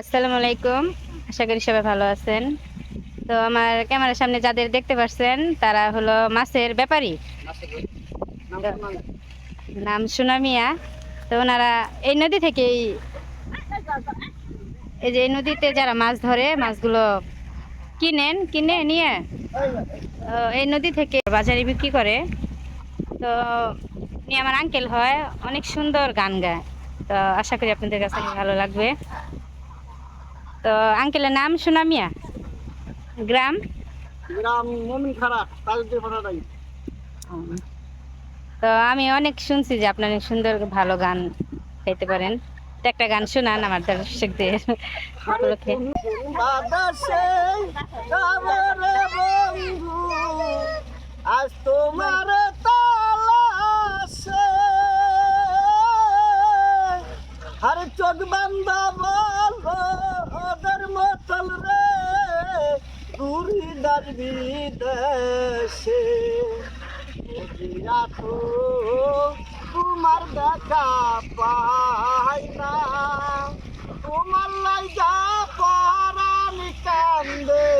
আসসালামু আলাইকুম। আশা করি সবাই ভালো আছেন। তো আমার ক্যামেরার সামনে যাদের দেখতে পাচ্ছেন তারা হলো মাছের ব্যাপারী। নাম সুনামিয়া তো ওনারা এই নদী থেকেই, এই যে এই নদীতে যারা মাছ ধরে, মাছগুলো কিনেন, কিনে নিয়ে এই নদী থেকে বাজারে বিক্রি করে। তো উনি আমার আঙ্কেল হয়, অনেক সুন্দর গান গায়। তো আশা করি আপনাদের কাছে ভালো লাগবে। তো আঙ্কেলের নাম সুনামিয়া গ্রাম? গ্রাম তো আমি অনেক শুনছি যে আপনি অনেক সুন্দর ভালো গান গাইতে পারেন। তো একটা গান শোনান আমার দর্শকদের উপলক্ষে। আজ তোমার দূরি ডাকবি দেশে তো তোমার দেখা পাই তোমার পরানি কান্দে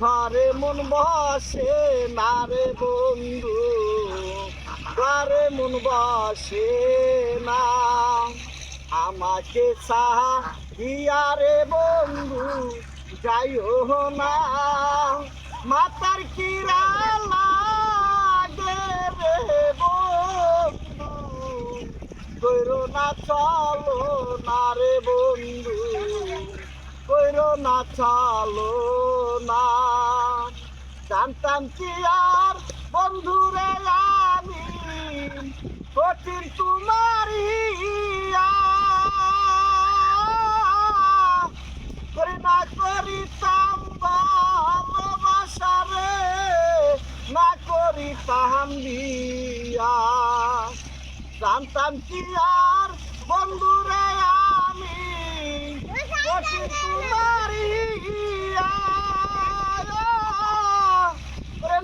ঘরে মন বসে না রে বন্ধু। ঘরে মন বসে না। আমাকে সাহা দিয়া রে বন্ধু। যাইও না, মাতার কিরা লাগে রে বন্ধু। না চলো না রে বন্ধু, কইরো না চলো না। জানতাম কি আর বন্ধু রে আমি, কঠিন তোমারই করে করিতাম বিয়া জানতাম কি আর, বন্ধুরে আমি?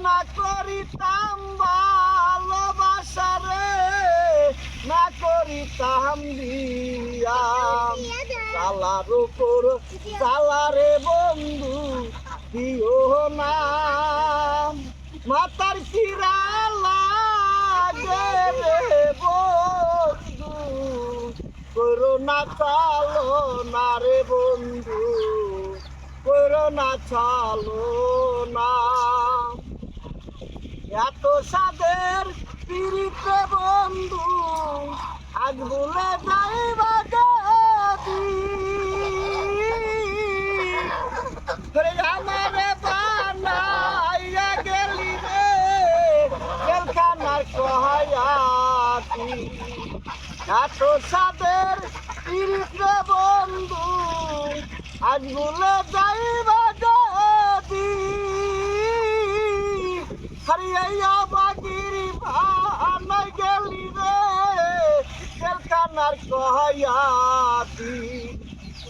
না করিতাম ভালোবাসা রে, না করিতাম বিয়া জালার উপর জালারে বন্ধু, দিও না। মাতার কিরা লাগে বন্ধু করোনা চালো না রে বন্ধু করোনা চালো না। এত সাদের পিড়িতে বন্ধু আজ বলে যাইবা যদি করে আমারে বানাইয়া গেলি রে জেলখানার এত সাদের পিড়িতে বন্ধু আজ বলে যাইবা যদি হারিয়া বাগিরি ভানাই গেলি রে জেলখানার সহায়াতি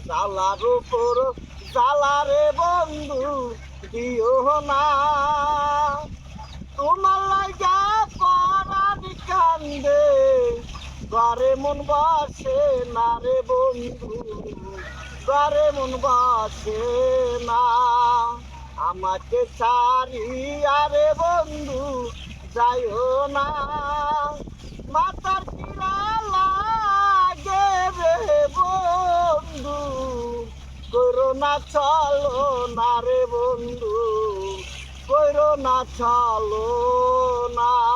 জালার উপর জালারে বন্ধু, দিও না। তোমার লাগা পরানি কান্দে ঘরে মন বাসে না রে বন্ধু ঘরে মন বাসে না। আমাকে ছাড়ি, আরে বন্ধু, যাইও না। মাতার কিরা লাগে রে বন্ধু করোনা চলো না রে বন্ধু করোনা চলো না।